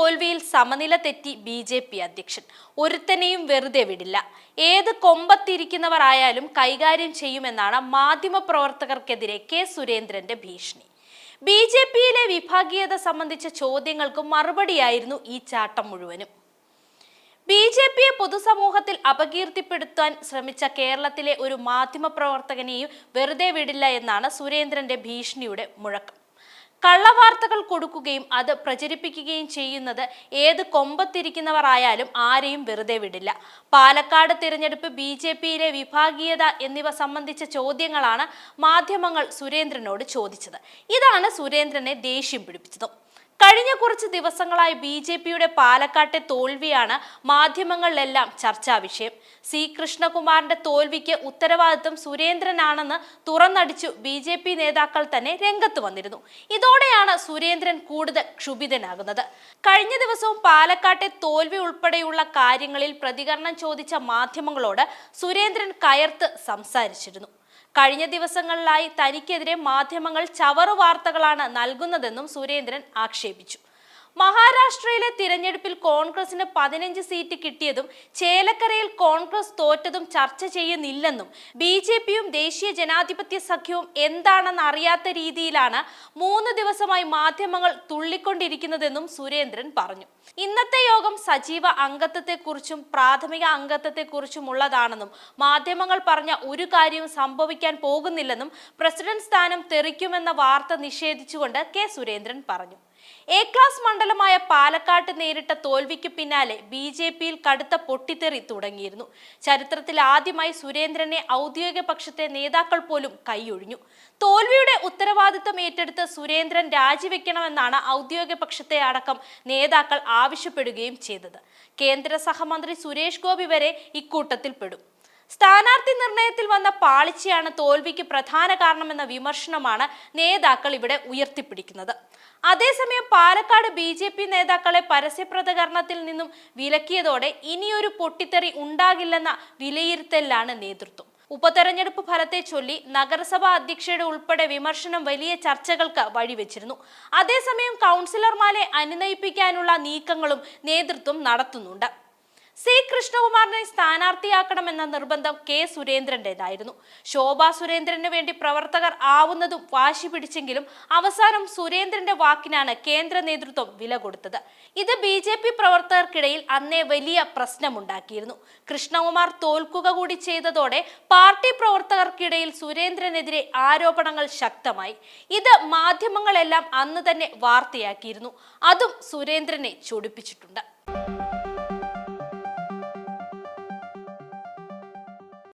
തോൽവിയിൽ സമനില തെറ്റി B J P അധ്യക്ഷൻ. ഒരുത്തനെയും വെറുതെ വിടില്ല. ഏത് കൊമ്പത്തിരിക്കുന്നവർ ആയാലും കൈകാര്യം ചെയ്യുമെന്നാണ് മാധ്യമപ്രവർത്തകർക്കെതിരെ കെ സുരേന്ദ്രന്റെ ഭീഷണി. ബി ജെ പിയിലെ വിഭാഗീയത സംബന്ധിച്ച ചോദ്യങ്ങൾക്ക് മറുപടിയായിരുന്നു ഈ ചാട്ടം മുഴുവനും. ബി ജെ പിയെ പൊതുസമൂഹത്തിൽ അപകീർത്തിപ്പെടുത്താൻ ശ്രമിച്ച കേരളത്തിലെ ഒരു മാധ്യമപ്രവർത്തകനെയും വെറുതെ വിടില്ല എന്നാണ് സുരേന്ദ്രന്റെ ഭീഷണിയുടെ മുഴക്കം. കള്ളവാർത്തകൾ കൊടുക്കുകയും അത് പ്രചരിപ്പിക്കുകയും ചെയ്യുന്നത് ഏത് കൊമ്പത്തിരിക്കുന്നവർ ആയാലും ആരെയും വെറുതെ വിടില്ല. പാലക്കാട് തിരഞ്ഞെടുപ്പ് ബി ജെ പിയിലെ വിഭാഗീയത എന്നിവ സംബന്ധിച്ച ചോദ്യങ്ങളാണ് മാധ്യമങ്ങൾ സുരേന്ദ്രനോട് ചോദിച്ചത്. ഇതാണ് സുരേന്ദ്രനെ ദേഷ്യം പിടിപ്പിച്ചതും. കഴിഞ്ഞ കുറച്ച് ദിവസങ്ങളായി ബി ജെ പിയുടെ പാലക്കാട്ടെ തോൽവിയാണ് മാധ്യമങ്ങളിലെല്ലാം ചർച്ചാ വിഷയം. സി കൃഷ്ണകുമാറിന്റെ തോൽവിക്ക് ഉത്തരവാദിത്വം സുരേന്ദ്രനാണെന്ന് തുറന്നടിച്ചു ബി ജെ പി നേതാക്കൾ തന്നെ രംഗത്ത് വന്നിരുന്നു. ഇതോടെയാണ് സുരേന്ദ്രൻ കൂടുതൽ ക്ഷുഭിതനാകുന്നത്. കഴിഞ്ഞ ദിവസവും പാലക്കാട്ടെ തോൽവി ഉൾപ്പെടെയുള്ള കാര്യങ്ങളിൽ പ്രതികരണം ചോദിച്ച മാധ്യമങ്ങളോട് സുരേന്ദ്രൻ കയർത്ത് സംസാരിച്ചിരുന്നു. കഴിഞ്ഞ ദിവസങ്ങളിലായി തനിക്കെതിരെ മാധ്യമങ്ങൾ ചവറു വാർത്തകളാണ് നൽകുന്നതെന്നും സുരേന്ദ്രൻ ആക്ഷേപിച്ചു. മഹാരാഷ്ട്രയിലെ തിരഞ്ഞെടുപ്പിൽ കോൺഗ്രസിന് പതിനഞ്ച് സീറ്റ് കിട്ടിയതും ചേലക്കരയിൽ കോൺഗ്രസ് തോറ്റതും ചർച്ച ചെയ്യുന്നില്ലെന്നും ബി ജെ പിയും ദേശീയ ജനാധിപത്യ സഖ്യവും എന്താണെന്ന് അറിയാത്ത രീതിയിലാണ് മൂന്ന് ദിവസമായി മാധ്യമങ്ങൾ തുള്ളിക്കൊണ്ടിരിക്കുന്നതെന്നും സുരേന്ദ്രൻ പറഞ്ഞു. ഇന്നത്തെ യോഗം സജീവ അംഗത്വത്തെക്കുറിച്ചും പ്രാഥമിക അംഗത്വത്തെക്കുറിച്ചും ഉള്ളതാണെന്നും മാധ്യമങ്ങൾ പറഞ്ഞ ഒരു കാര്യവും സംഭവിക്കാൻ പോകുന്നില്ലെന്നും പ്രസിഡന്റ് സ്ഥാനം തെറിക്കുമെന്ന വാർത്ത നിഷേധിച്ചുകൊണ്ട് കെ സുരേന്ദ്രൻ പറഞ്ഞു. എ ക്ലാസ് മണ്ഡലമായ പാലക്കാട്ട് നേരിട്ട തോൽവിക്ക് പിന്നാലെ ബി ജെ പിയിൽ കടുത്ത പൊട്ടിത്തെറി തുടങ്ങിയിരുന്നു. ചരിത്രത്തിൽ ആദ്യമായി സുരേന്ദ്രനെ ഔദ്യോഗിക പക്ഷത്തെ നേതാക്കൾ പോലും കൈയൊഴിഞ്ഞു. തോൽവിയുടെ ഉത്തരവാദിത്തം ഏറ്റെടുത്ത് സുരേന്ദ്രൻ രാജിവെക്കണമെന്നാണ് ഔദ്യോഗിക പക്ഷത്തെ അടക്കം നേതാക്കൾ ആവശ്യപ്പെടുകയും ചെയ്തത്. കേന്ദ്ര സഹമന്ത്രി സുരേഷ് ഗോപി വരെ ഇക്കൂട്ടത്തിൽ പെടും. സ്ഥാനാർത്ഥി നിർണയത്തിൽ വന്ന പാളിച്ചയാണ് തോൽവിക്ക് പ്രധാന കാരണമെന്ന വിമർശനമാണ് നേതാക്കൾ ഇവിടെ ഉയർത്തിപ്പിടിക്കുന്നത്. അതേസമയം പാലക്കാട് ബി ജെ പി നേതാക്കളെ പരസ്യപ്രതികരണത്തിൽ നിന്നും വിലക്കിയതോടെ ഇനിയൊരു പൊട്ടിത്തെറി ഉണ്ടാകില്ലെന്ന വിലയിരുത്തലിലാണ് നേതൃത്വം. ഉപതെരഞ്ഞെടുപ്പ് ഫലത്തെ ചൊല്ലി നഗരസഭാ അധ്യക്ഷയുടെ ഉൾപ്പെടെ വിമർശനം വലിയ ചർച്ചകൾക്ക് വഴിവെച്ചിരുന്നു. അതേസമയം കൗൺസിലർമാരെ അനുനയിപ്പിക്കാനുള്ള നീക്കങ്ങളും നേതൃത്വം നടത്തുന്നുണ്ട്. സി കൃഷ്ണകുമാറിനെ സ്ഥാനാർത്ഥിയാക്കണമെന്ന നിർബന്ധം കെ സുരേന്ദ്രന്റേതായിരുന്നു. ശോഭാ സുരേന്ദ്രന് വേണ്ടി പ്രവർത്തകർ ആവുന്നതും വാശി പിടിച്ചെങ്കിലും അവസാനം സുരേന്ദ്രന്റെ വാക്കിനാണ് കേന്ദ്ര നേതൃത്വം വില കൊടുത്തത്. ഇത് ബി ജെ പി പ്രവർത്തകർക്കിടയിൽ അന്നേ വലിയ പ്രശ്നമുണ്ടാക്കിയിരുന്നു. കൃഷ്ണകുമാർ തോൽക്കുക കൂടി ചെയ്തതോടെ പാർട്ടി പ്രവർത്തകർക്കിടയിൽ സുരേന്ദ്രനെതിരെ ആരോപണങ്ങൾ ശക്തമായി. ഇത് മാധ്യമങ്ങളെല്ലാം അന്ന് തന്നെ വാർത്തയാക്കിയിരുന്നു. അതും സുരേന്ദ്രനെ ചൊടിപ്പിച്ചിട്ടുണ്ട്.